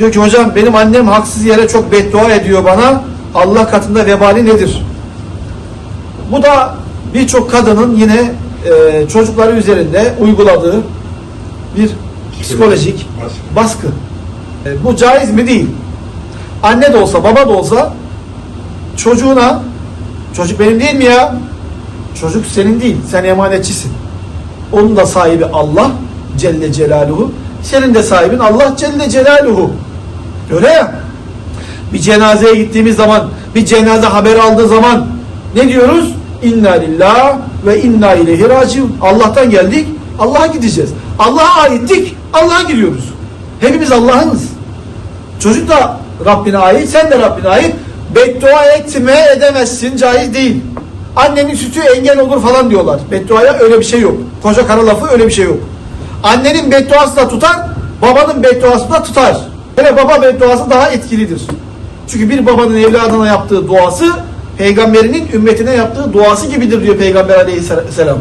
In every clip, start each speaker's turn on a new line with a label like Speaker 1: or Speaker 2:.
Speaker 1: Diyor ki hocam benim annem haksız yere çok beddua ediyor bana. Allah katında vebali nedir? Bu da birçok kadının yine e, çocukları üzerinde uyguladığı bir psikolojik baskı. E, bu caiz mi değil? Anne de olsa baba da olsa çocuğuna çocuk benim değil mi ya? Çocuk senin değil. Sen emanetçisin. Onun da sahibi Allah Celle Celaluhu. Senin de sahibin Allah Celle Celaluhu. Öyle ya. Bir cenazeye gittiğimiz zaman, bir cenaze haberi aldığı zaman ne diyoruz? İnna lillah ve inna ileyhi raciun. Allah'tan geldik, Allah'a gideceğiz. Allah'a aittik, Allah'a gidiyoruz. Hepimiz Allah'ınız. Çocuk da Rabbine ait, sen de Rabbine ait. Beddua etme edemezsin, caiz değil. Annenin sütü engel olur falan diyorlar. Bedduaya öyle bir şey yok. Koca kara lafı öyle bir şey yok. Annenin bedduası da tutar, babanın bedduası da tutar. Hele baba bedduası daha etkilidir. Çünkü bir babanın evladına yaptığı duası, peygamberinin ümmetine yaptığı duası gibidir diyor Peygamber aleyhisselam.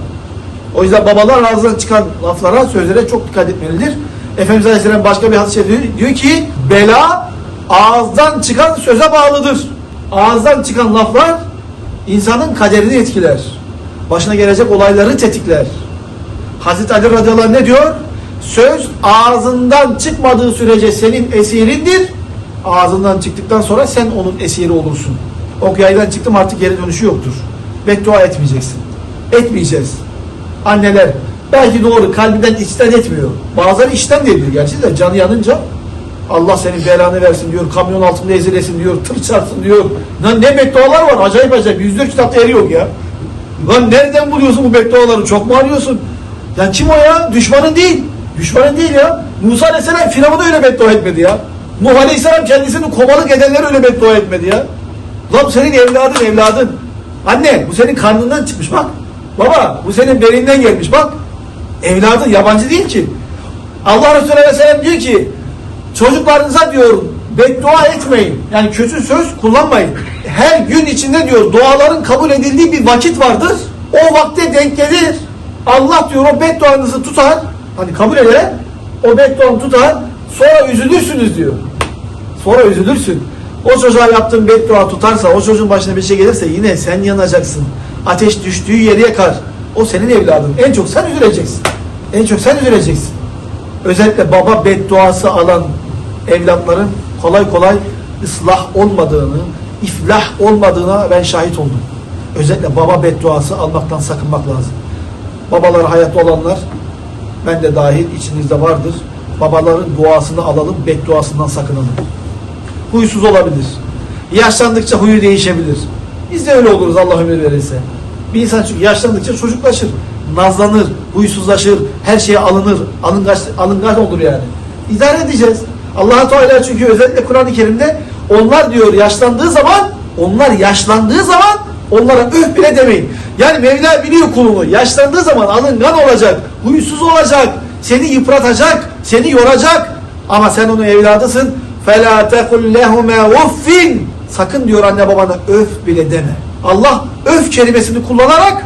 Speaker 1: O yüzden babalar ağzından çıkan laflara, sözlere çok dikkat etmelidir. Efendimiz Aleyhisselam başka bir şerifte diyor, diyor ki bela ağızdan çıkan söze bağlıdır. Ağızdan çıkan laflar insanın kaderini etkiler. Başına gelecek olayları tetikler. Hazreti Ali radıyallahu anh ne diyor? Söz ağzından çıkmadığı sürece senin esirindir. Ağzından çıktıktan sonra sen onun esiri olursun. Ok yaydan çıktım artık geri dönüşü yoktur. Beddua etmeyeceksin. Etmeyeceğiz. Anneler belki doğru kalbinden içten etmiyor. Bazıları içten de gerçi de canı yanınca Allah senin belanı versin diyor. Kamyon altında ezilesin diyor. Tır çarpsın diyor. Lan ne beddualar var acayip acayip. Yüzde kitapta eri yok ya. Lan nereden buluyorsun bu bedduaları? Çok mu arıyorsun? Ya kim o ya? Düşmanın değil. Düşmanın değil ya. Musa Aleyhisselam Firavun'a öyle beddua etmedi ya. Nuh Aleyhisselam kendisini komalık edenlere öyle beddua etmedi ya. Lan senin evladın evladın. Anne bu senin karnından çıkmış bak. Baba bu senin belinden gelmiş bak. Evladın yabancı değil ki. Allah Resulü Aleyhisselam diyor ki çocuklarınıza diyor beddua etmeyin. Yani kötü söz kullanmayın. Her gün içinde diyor duaların kabul edildiği bir vakit vardır. O vakte denk gelir. Allah diyor o bedduanızı tutar. Hani kabul eder. O bedduanı tutar. Sonra üzülürsünüz diyor. Sonra üzülürsün. O çocuğa yaptığın beddua tutarsa, o çocuğun başına bir şey gelirse yine sen yanacaksın. Ateş düştüğü yeri yakar. O senin evladın. En çok sen üzüleceksin. En çok sen üzüleceksin. Özellikle baba bedduası alan evlatların kolay kolay ıslah olmadığını, iflah olmadığına ben şahit oldum. Özellikle baba bedduası almaktan sakınmak lazım. Babalar hayatta olanlar, ben de dahil içinizde vardır. Babaların duasını alalım, bedduasından sakınalım. Huysuz olabilir. Yaşlandıkça huyu değişebilir. Biz de öyle oluruz Allah ömür verirse. Bir insan çünkü yaşlandıkça çocuklaşır. Nazlanır, huysuzlaşır, her şeye alınır, alıngaç, alıngaç olur yani. İdare edeceğiz. allah Teala çünkü özellikle Kur'an-ı Kerim'de onlar diyor yaşlandığı zaman, onlar yaşlandığı zaman onlara öh bile demeyin. Yani Mevla biliyor kulunu. Yaşlandığı zaman alıngan olacak, huysuz olacak, seni yıpratacak, seni yoracak. Ama sen onun evladısın. فَلَا تَقُلْ لَهُمَا اُفِّنْ Sakın diyor anne babana öf bile deme. Allah öf kelimesini kullanarak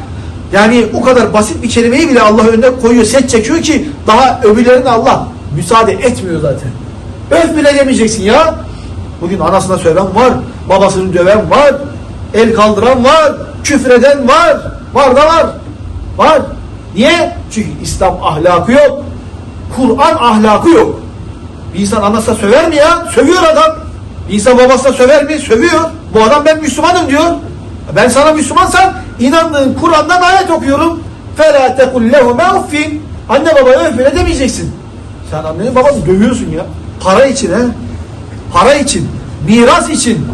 Speaker 1: yani o kadar basit bir kelimeyi bile Allah önüne koyuyor, set çekiyor ki daha öbürlerine Allah müsaade etmiyor zaten. Öf bile demeyeceksin ya. Bugün anasına söven var, babasını döven var, el kaldıran var, küfreden var. Var da var. Var. Niye? Çünkü İslam ahlakı yok. Kur'an ahlakı yok. Bir insan anasına söver mi ya? Sövüyor adam. Bir insan babasına söver mi? Sövüyor. Bu adam ben Müslümanım diyor. Ben sana Müslümansan inandığın Kur'an'dan ayet okuyorum. فَلَا تَقُلْ لَهُمَا اُفِّنْ Anne babaya öf bile demeyeceksin. Sen anneni babanı dövüyorsun ya. Para için he. Para için. Miras için.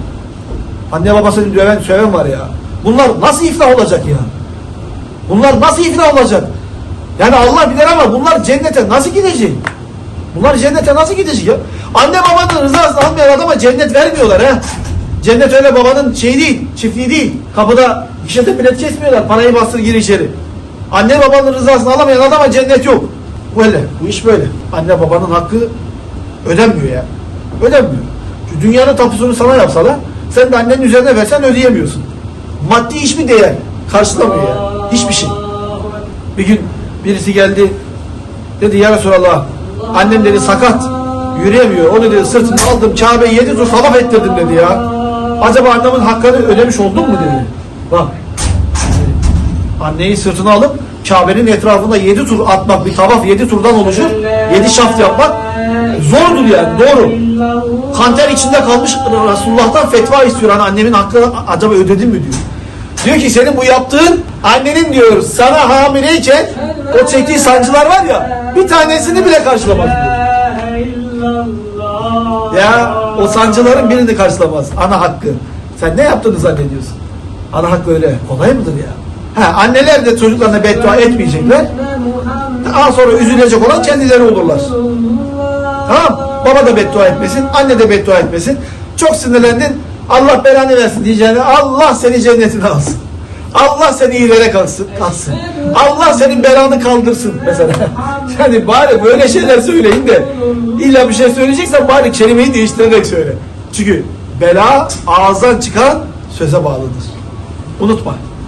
Speaker 1: Anne babasını döven söven var ya. Bunlar nasıl iflah olacak ya? Bunlar nasıl iflah olacak? Yani Allah bilir ama bunlar cennete nasıl gidecek? Bunlar cennete nasıl gidecek ya? Anne babanın rızasını almayan adama cennet vermiyorlar ha. Cennet öyle babanın şeyi değil, çiftliği değil. Kapıda gişede bilet kesmiyorlar. Parayı bastır gir içeri. Anne babanın rızasını alamayan adama cennet yok. Böyle. Bu iş böyle. Anne babanın hakkı ödenmiyor ya. Ödenmiyor. Dünyanın tapusunu sana yapsalar sen de annenin üzerine versen ödeyemiyorsun. Maddi hiçbir değer karşılamıyor ya. Hiçbir şey. Bir gün birisi geldi dedi ya Resulallah annem dedi sakat Yürüyemiyor. Onu dedi sırtına aldım Kabe'yi yedi tur tavaf ettirdim dedi ya. Acaba annemin hakkını ödemiş oldun mu dedi. Bak. Anneyi sırtına alıp Kabe'nin etrafında yedi tur atmak bir tavaf yedi turdan oluşur. Yedi şaft yapmak zordur yani doğru. Kanter içinde kalmış Resulullah'tan fetva istiyor. Hani annemin hakkını acaba ödedim mi diyor. Diyor ki senin bu yaptığın annenin diyor sana hamileyken o çektiği sancılar var ya bir tanesini bile karşılamaz diyor. Ya o sancıların birini karşılamaz. Ana hakkı. Sen ne yaptığını zannediyorsun? Ana hakkı öyle kolay mıdır ya? Ha, anneler de çocuklarına beddua etmeyecekler. Daha sonra üzülecek olan kendileri olurlar. Baba da beddua etmesin, anne de beddua etmesin. Çok sinirlendin, Allah belanı versin diyeceğine Allah seni cennetine alsın. Allah seni iyilere kalsın, kalsın. Allah senin belanı kaldırsın mesela. Yani bari böyle şeyler söyleyin de illa bir şey söyleyeceksen bari kelimeyi değiştirerek söyle. Çünkü bela ağızdan çıkan söze bağlıdır. Unutma.